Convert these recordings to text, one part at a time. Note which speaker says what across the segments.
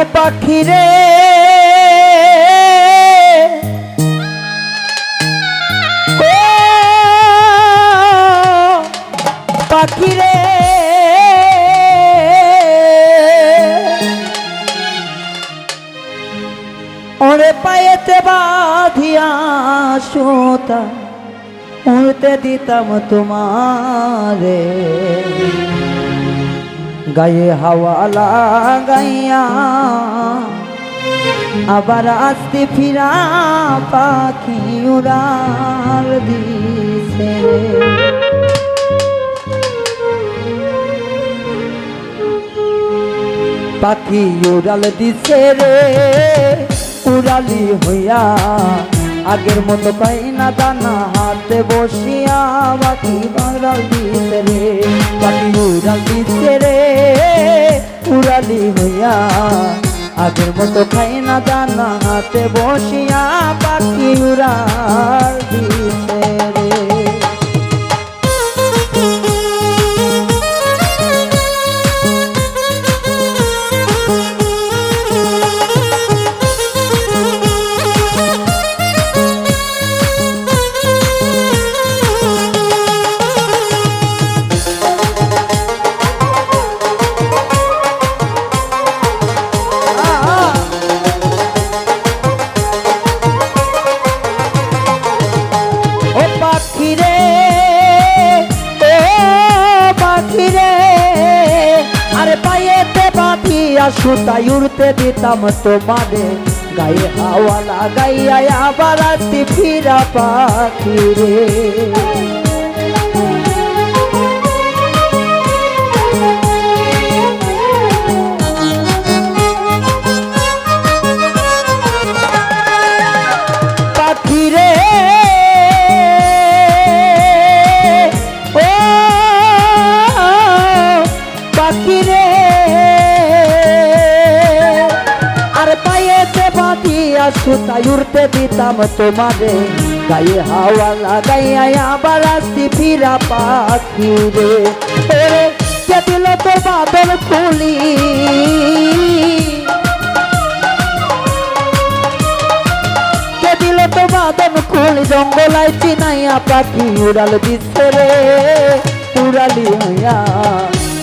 Speaker 1: ও পাখি রে। ওরে পায়েতে বাঁধিয়া সোতা উড়তে দিতাম তোমারে। গায়ে হাওয়া লাগাইয়া আবার আসতে ফিরা পাখি উড়াল দিছে। পাখি উড়াল দিছে রে, উড়ালি হইয়া আগের মতো পাই না দানা হাতে বসিয়া বাকি বাংলাল দিতে রে, বাকি উড়াল দিতে রে, উড়ালি হইয়া। আগের মতো খাই না দানা হাতে বসিয়া বাকি উড়াল। বাঁধিয়া সুতাই উড়তে দিতাম তোমারে। গায়ে হাওয়া লাগাইয়া আবার ফিরা পাখি রে বাঁধিয়া সুতাই উড়তে দিতাম তোমারে গায়ে হাওয়া লাগাইয়া আবার আসতি ফিরা পাখি রে ওরে, কে দিল তো বাদল খুলি? কে দিল তো বাদন ফুল জঙ্গলায় চিনাইয়া পাখি উড়াল দিচ্ছে রে, উড়ালি হইয়া।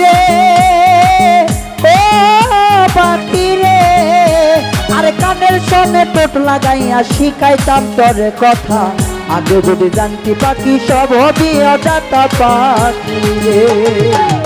Speaker 1: রে, ও পাখি রে। আরে কানের সনে টোট লাগাইয়া শিখাইতাম তোর কথা। আগে যদি জানতি পাখি সব হবি অজাতা পাখি রে।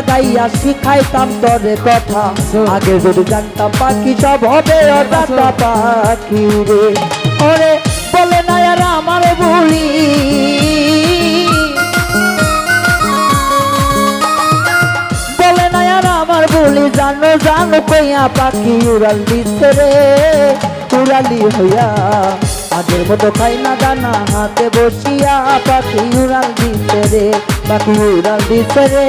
Speaker 1: লাগাইয়া শিখাইতাম তোরে কথা। আগে যদি জানতাম পাখি সব হবে অজাতা পাখি রে। ওরে বলে না আর আমার ভুলি। বলে না আর আমার বলি জানো জানো, কইয়া পাখি উড়াল দিচ্ছে রে উড়ালি হইয়া, আগের মতো খাই না দানা হাতে বসিয়া পাখি উড়াল দিচ্ছে রে পাখি উড়াল দিচ্ছে রে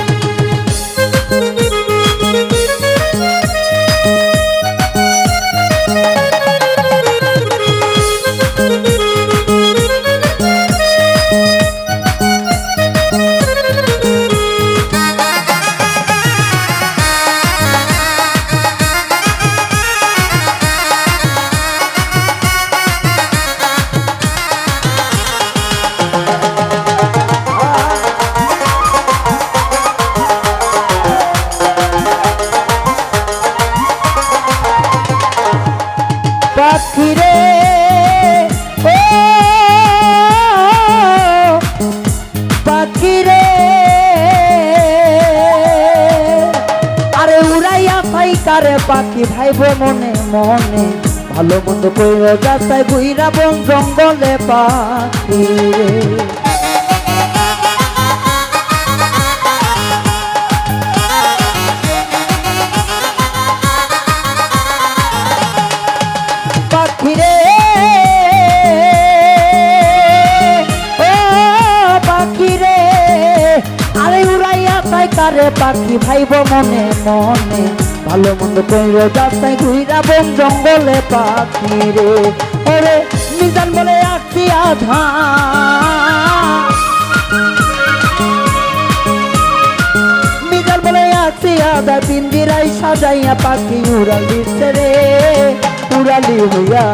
Speaker 1: কারে পাখি ভাইব মনে মনে ভালো মন্দ কইর যাতাই বুইরা বন জঙ্গলে পাখি কারে পাখি ভাইব মনে মনে ভালো মন্দ কইর যাতাই ঘুইরা বন জঙ্গলে পাখি রে। ওরে, মিজান বলে আসছি আধা মিজান বলে আসছি আধা পিন্দিরাই সাজাইয়া পাখি উড়াল রে। উড়ালি হইয়া,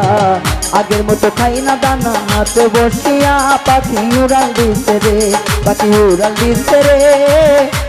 Speaker 1: আগের মতো খাই না দানা হাতে বসিয়া পাখি উড়াল দিচ্ছে রে, পাখি উড়াল দিচ্ছে রে।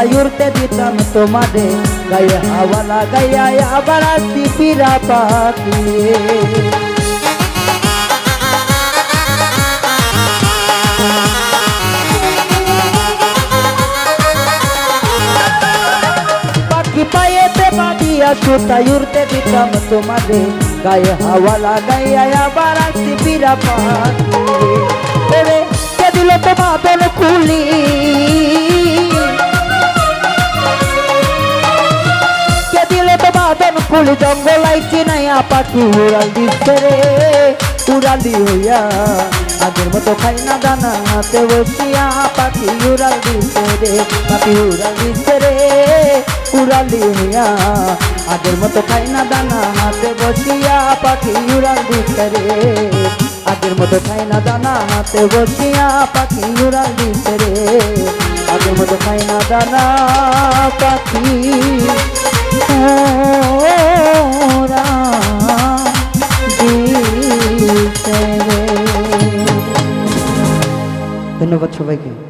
Speaker 1: বাঁধিয়া সুতা উড়তে দিতাম তোমারে গায়ে হাওয়া লাগাইয়া আবার আসি পিরা পাখি রে। পাখি পায়েতে বাঁধিয়া সুতাই উড়তে দিতাম তোমাদের গায়ে হাওয়া লাগাইয়া আবার আসি পিরা পাখি রে কে দিল তো বাদল খুলি বাদল খুলি জঙ্গলাই চিনাইয়া পাখি উড়াল দিচ্ছে রে। উড়ালি হইয়া, আগের মতো খাই না দানা হাতে বসিয়া পাখি উড়াল দিচ্ছে রে, পাখি উড়াল দিচ্ছে রে। উড়ালি হইয়া, আগের মতো খাই না দানা হাতে বসিয়া পাখি উড়াল দিচ্ছে রে। আগের মতো খাই না দানা হাতে বসিয়া পাখি উড়াল দিচ্ছে রে। আগের মতো খাই না দানা পাখি। ওরা ধন্যবাদ সবাইকে।